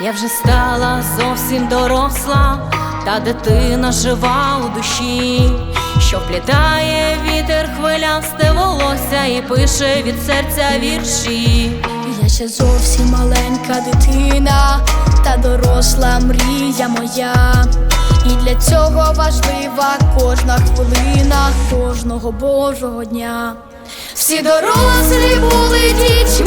Я вже стала зовсім доросла, та дитина жива у душі, що вплітає вітер хвилясте волосся і пише від серця вірші. Я ще зовсім маленька дитина, та доросла мрія моя. І для цього важлива кожна хвилина, кожного Божого дня. Всі дорослі були дітьми,